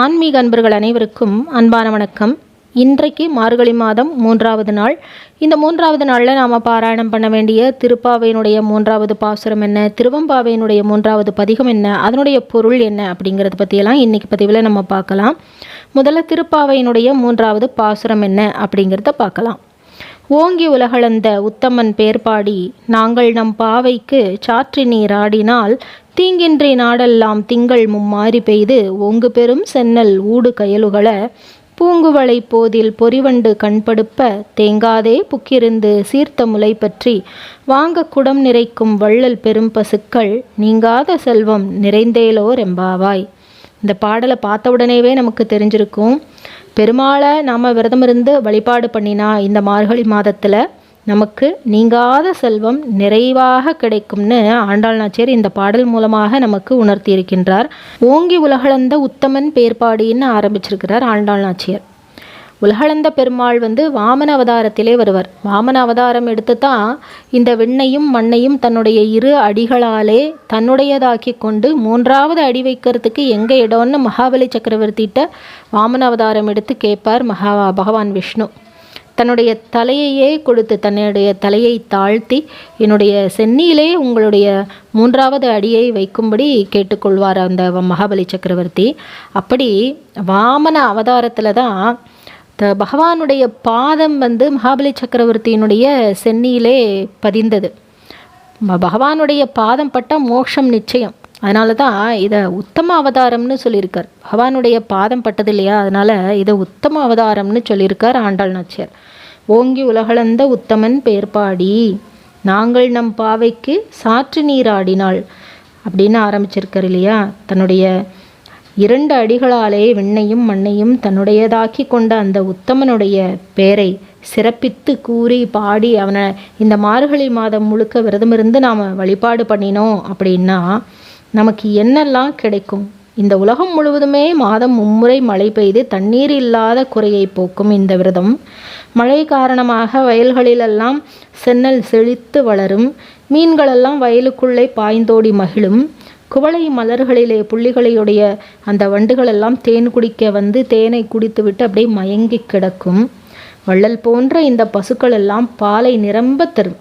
ஆன்மீக அன்பர்கள் அனைவருக்கும் அன்பான வணக்கம். இன்றைக்கு மார்கழி மாதம் மூன்றாவது நாள். இந்த மூன்றாவது நாளில் நாம் பாராயணம் பண்ண வேண்டிய திருப்பாவையினுடைய மூன்றாவது பாசுரம் என்ன திருவம்பாவையினுடைய மூன்றாவது பதிகம் என்ன அதனுடைய பொருள் என்ன அப்படிங்கிறத பற்றியெல்லாம் இன்றைக்கி பதிவில் நம்ம பார்க்கலாம். முதல்ல திருப்பாவையினுடைய மூன்றாவது பாசுரம் என்ன அப்படிங்கிறத பார்க்கலாம். ஓங்கி உலகளந்த உத்தமன் பேர்பாடி நாங்கள் நம் பாவைக்கு சாற்றி நீராடினால் தீங்கின்றி நாடெல்லாம் திங்கள் மும்மாறி பெய்து ஒங்கு பெரும் சென்னல் ஊடு கயலுகள பூங்குவளை போதில் பொறிவண்டு கண்படுப்ப தேங்காதே புக்கிருந்து சீர்த்த முலை பற்றி வாங்க குடம் நிறைக்கும் வள்ளல் பெரும் பசுக்கள் நீங்காத செல்வம் நிறைந்தேலோர் எம்பாவாய். இந்த பாடலை பார்த்த உடனேவே நமக்கு தெரிஞ்சிருக்கும். பெருமாளை நாம் விரதம் இருந்து வழிபாடு பண்ணினா இந்த மார்கழி மாதத்தில் நமக்கு நீங்காத செல்வம் நிறைவாக கிடைக்கும்னு ஆண்டாள் நாச்சியார் இந்த பாடல் மூலமாக நமக்கு உணர்த்தி இருக்கின்றார் ஓங்கி உலகளந்த உத்தமன் பேர்பாடின்னு ஆரம்பிச்சிருக்கிறார் ஆண்டாள் நாச்சியார். உலகளந்த பெருமாள் வந்து வாமன அவதாரத்திலே வருவர். வாமன அவதாரம் எடுத்து தான் இந்த விண்ணையும் மண்ணையும் தன்னுடைய இரு அடிகளாலே தன்னுடையதாக்கி கொண்டு மூன்றாவது அடி வைக்கிறதுக்கு எங்கே இடம்னு மகாபலி சக்கரவர்த்திகிட்ட வாமன அவதாரம் எடுத்து கேட்பார் மகா பகவான் விஷ்ணு. தன்னுடைய தலையையே கொடுத்து தன்னுடைய தலையை தாழ்த்தி என்னுடைய சென்னியிலே உங்களுடைய மூன்றாவது அடியை வைக்கும்படி கேட்டுக்கொள்வார் அந்த மகாபலி சக்கரவர்த்தி. அப்படி வாமன அவதாரத்தில் தான் த பகவானுடைய பாதம் வந்து மகாபலி சக்கரவர்த்தியினுடைய சென்னியிலே பதிந்தது. பகவானுடைய பாதம் பட்டால் மோட்சம் நிச்சயம். அதனால தான் இதை உத்தம அவதாரம்னு சொல்லியிருக்கார். பகவானுடைய பாதம் பட்டது இல்லையா? அதனால் இதை உத்தம அவதாரம்னு சொல்லியிருக்கார் ஆண்டாள் நாச்சியார். ஓங்கி உலகளந்த உத்தமன் பேர்பாடி நாங்கள் நம் பாவைக்கு சாற்று நீராடினாள் அப்படின்னு ஆரம்பிச்சிருக்கார் இல்லையா? தன்னுடைய இரண்டு அடிகளாலே விண்ணையும் மண்ணையும் தன்னுடையதாக்கி கொண்ட அந்த உத்தமனுடைய பேரை சிறப்பித்து கூறி பாடி அவனை இந்த மார்கழி மாதம் முழுக்க விரதமிருந்து நாம் வழிபாடு பண்ணினோம் அப்படின்னா நமக்கு என்னெல்லாம் கிடைக்கும்? இந்த உலகம் முழுவதுமே மாதம் மும்முறை மழை பெய்து தண்ணீர் இல்லாத குறையை போக்கும் இந்த விரதம். மழை காரணமாக வயல்களிலெல்லாம் சென்னல் செழித்து வளரும். மீன்களெல்லாம் வயலுக்குள்ளே பாய்ந்தோடி மகிழும். குவளை மலர்களிலே புள்ளிகளையுடைய அந்த வண்டுகளெல்லாம் தேன் குடிக்க வந்து தேனை குடித்துவிட்டு அப்படியே மயங்கி கிடக்கும். வள்ளல் போன்ற இந்த பசுக்கள் எல்லாம் பாலை நிரம்ப தரும்.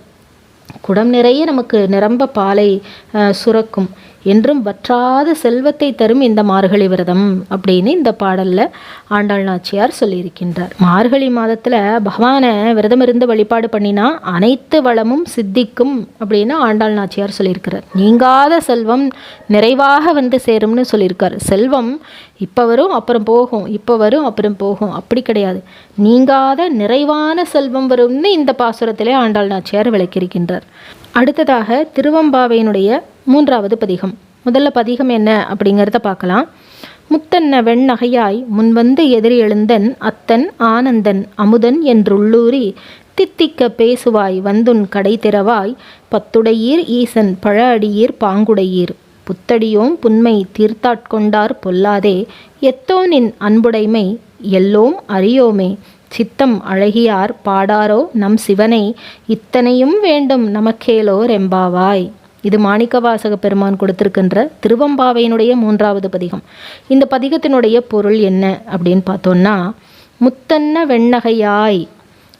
குடம் நிறைய நமக்கு நிரம்ப பாலை சுரக்கும். என்றும் வற்றாத செல்வத்தை தரும் இந்த மார்கழி விரதம் அப்படின்னு இந்த பாடலில் ஆண்டாள் நாச்சியார் சொல்லியிருக்கின்றார். மார்கழி மாதத்தில் பகவானை விரதம் இருந்து வழிபாடு பண்ணினா அனைத்து வளமும் சித்திக்கும் அப்படின்னு ஆண்டாள் நாச்சியார் சொல்லியிருக்கிறார். நீங்காத செல்வம் நிறைவாக வந்து சேரும்னு சொல்லியிருக்கார். செல்வம் இப்போ வரும் அப்புறம் போகும் இப்போ வரும் அப்புறம் போகும். அப்படி கிடையாது. நீங்காத நிறைவான செல்வம் வரும்னு இந்த பாசுரத்திலே ஆண்டாள் நாச்சியார் விளக்கியிருக்கின்றார். அடுத்ததாக திருவம்பாவையினுடைய மூன்றாவது பதிகம். முதல்ல பதிகம் என்ன அப்படிங்கிறத பார்க்கலாம். முத்தன்ன வெண்ணகையாய் முன்வந்து எதிரி எழுந்தன் அத்தன் ஆனந்தன் அமுதன் என்றுள்ளூரி தித்திக்க பேசுவாய் வந்துன் கடை திறவாய் பத்துடையீர் ஈசன் பழ அடியீர் பாங்குடையீர். புத்தடியோம் புன்மை தீர்த்தாட்கொண்டார் பொல்லாதே எத்தோனின் அன்புடைமை எல்லோம் அறியோமே. சித்தம் அழகியார் பாடாரோ நம் சிவனை இத்தனையும் வேண்டும் நமக்கேலோ ரெம்பாவாய் இது மாணிக்கவாசக பெருமான் கொடுத்திருக்கின்ற திருவம்பாவையினுடைய மூன்றாவது பதிகம். இந்த பதிகத்தினுடைய பொருள் என்ன அப்படின்னு பார்த்தோன்னா முத்தன்ன வெண்ணகையாய்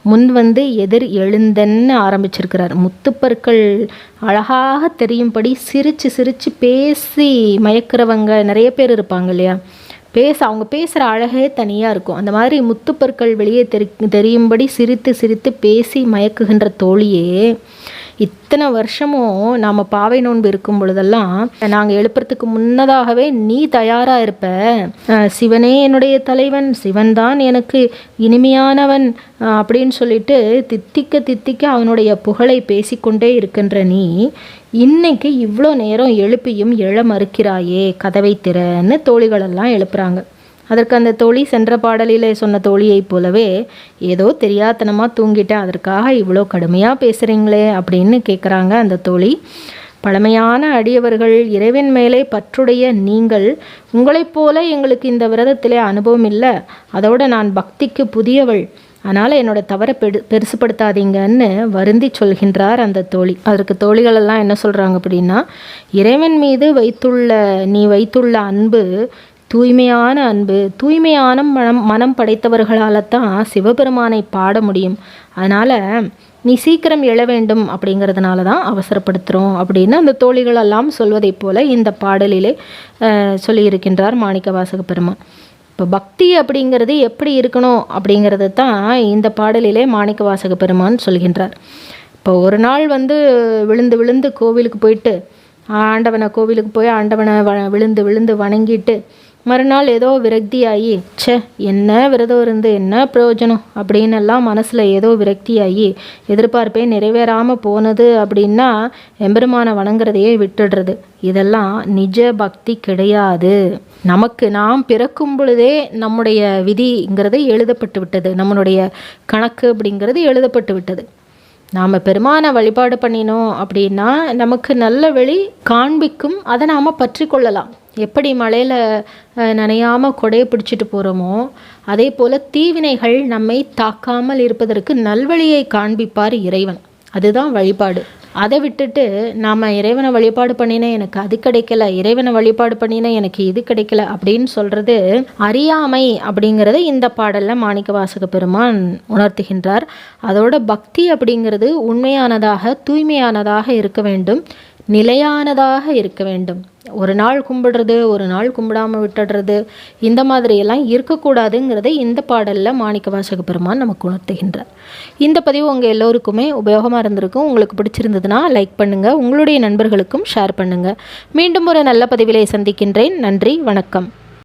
முன் வந்து எதிர் எழுந்தன்னு ஆரம்பிச்சிருக்கிறார். முத்துப்பற்கள் அழகாக தெரியும்படி சிரித்து சிரித்து பேசி மயக்கிறவங்க நிறைய பேர் இருப்பாங்க இல்லையா? பேச அவங்க பேசுகிற அழகே தனியாக இருக்கும். அந்த மாதிரி முத்துப்பற்கள் வெளியே தெரி தெரியும்படி சிரித்து சிரித்து பேசி மயக்குகின்ற தோழியே இத்தனை வருஷமும் நாம் பாவை நோன்பு இருக்கும் பொழுதெல்லாம் நாங்கள் எழுப்புறதுக்கு முன்னதாகவே நீ தயாராக இருப்ப. சிவனே என்னுடைய தலைவன் சிவன் தான் எனக்கு இனிமையானவன் அப்படின்னு சொல்லிட்டு தித்திக்க தித்திக்க அவனுடைய புகழை பேசிக்கொண்டே இருக்கின்ற நீ இன்னைக்கு இவ்வளோ நேரம் எழுப்பியும் எழ மறுக்கிறாயே கதவை திறன்னு தோழிகளெல்லாம் எழுப்புறாங்க. அதற்கு அந்த தோழி சென்ற பாடலில் சொன்ன தோழியைப் போலவே ஏதோ தெரியாத்தனமாக தூங்கிட்டேன் அதற்காக இவ்வளோ கடுமையாக பேசுகிறீங்களே அப்படின்னு கேட்குறாங்க அந்த தோழி. பழமையான அடியவர்கள் இறைவன் மேலே பற்றுடைய நீங்கள் உங்களைப் போல எங்களுக்கு இந்த விரதத்திலே அனுபவம் இல்லை. அதோட நான் பக்திக்கு புதியவள். அதனால் என்னோட தவறை பெரு பெருசுப்படுத்தாதீங்கன்னு வருந்தி சொல்கின்றார் அந்த தோழி. அதற்கு தோழிகளெல்லாம் என்ன சொல்கிறாங்க அப்படின்னா இறைவன் மீது வைத்துள்ள நீ வைத்துள்ள அன்பு தூய்மையான அன்பு தூய்மையான மனம் மனம் படைத்தவர்களால் தான் சிவபெருமானை பாட முடியும். அதனால் நீ சீக்கிரம் எழ வேண்டும் அப்படிங்கிறதுனால தான் அவசரப்படுத்துகிறோம் அப்படின்னு அந்த தோழிகள் எல்லாம் சொல்வதைப் போல இந்த பாடலிலே சொல்லியிருக்கின்றார் சொல்லியிருக்கின்றார் மாணிக்கவாசக பெருமான். இப்போ பக்தி அப்படிங்கிறது எப்படி இருக்கணும் அப்படிங்கிறது தான் இந்த பாடலிலே மாணிக்கவாசக பெருமான் சொல்கின்றார். இப்போ ஒரு நாள் வந்து விழுந்து விழுந்து கோவிலுக்கு போயிட்டு ஆண்டவனை கோவிலுக்கு போய் ஆண்டவனை வ விழுந்து விழுந்து வணங்கிட்டு மறுநாள் ஏதோ விரக்தியாகி ச்சே என்ன விரதம் இருந்து என்ன பிரயோஜனம்? அப்படின்னு எல்லாம் மனசில் ஏதோ விரக்தியாகி எதிர்பார்ப்பே நிறைவேறாமல் போனது அப்படின்னா எம்பெருமானை வணங்குறதையே விட்டுடுறது. இதெல்லாம் நிஜ பக்தி கிடையாது. நமக்கு நாம் பிறக்கும் பொழுதே நம்முடைய விதிங்கிறது எழுதப்பட்டு விட்டது. நம்மளுடைய கணக்கு அப்படிங்கிறது எழுதப்பட்டு விட்டது. நாம் பெருமானை வழிபாடு பண்ணினோம் அப்படின்னா நமக்கு நல்ல வழி காண்பிக்கும். அதை நாம் பற்றி கொள்ளலாம். எப்படி மலையில் நனையாமல் கொடையை பிடிச்சிட்டு போகிறோமோ அதே போல் தீவினைகள் நம்மை தாக்காமல் இருப்பதற்கு நல்வழியை காண்பிப்பார் இறைவன். அதுதான் வழிபாடு. அதை விட்டுட்டு நாம் இறைவனை வழிபாடு பண்ணினேன் எனக்கு அது கிடைக்கல இறைவனை வழிபாடு பண்ணினேன் எனக்கு இது கிடைக்கல அப்படின்னு சொல்கிறது அறியாமை அப்படிங்கிறத இந்த பாடலில் மாணிக்க வாசக பெருமான் உணர்த்துகின்றார். அதோட பக்தி அப்படிங்கிறது உண்மையானதாக தூய்மையானதாக இருக்க வேண்டும். நிலையானதாக இருக்க வேண்டும். ஒரு நாள் கும்பிடுறது ஒரு நாள் கும்பிடாமல் விட்டுடுறது இந்த மாதிரியெல்லாம் இருக்கக்கூடாதுங்கிறதை இந்த பாடலில் மாணிக்க வாசக பெருமான் நமக்கு உணர்த்துகின்றார். இந்த பதிவு உங்கள் எல்லோருக்குமே உபயோகமாக இருந்திருக்கும். உங்களுக்கு பிடிச்சிருந்ததுன்னா லைக் பண்ணுங்கள் உங்களுடைய நண்பர்களுக்கும் ஷேர் பண்ணுங்கள் மீண்டும் ஒரு நல்ல பதிவிலை சந்திக்கின்றேன். நன்றி வணக்கம்.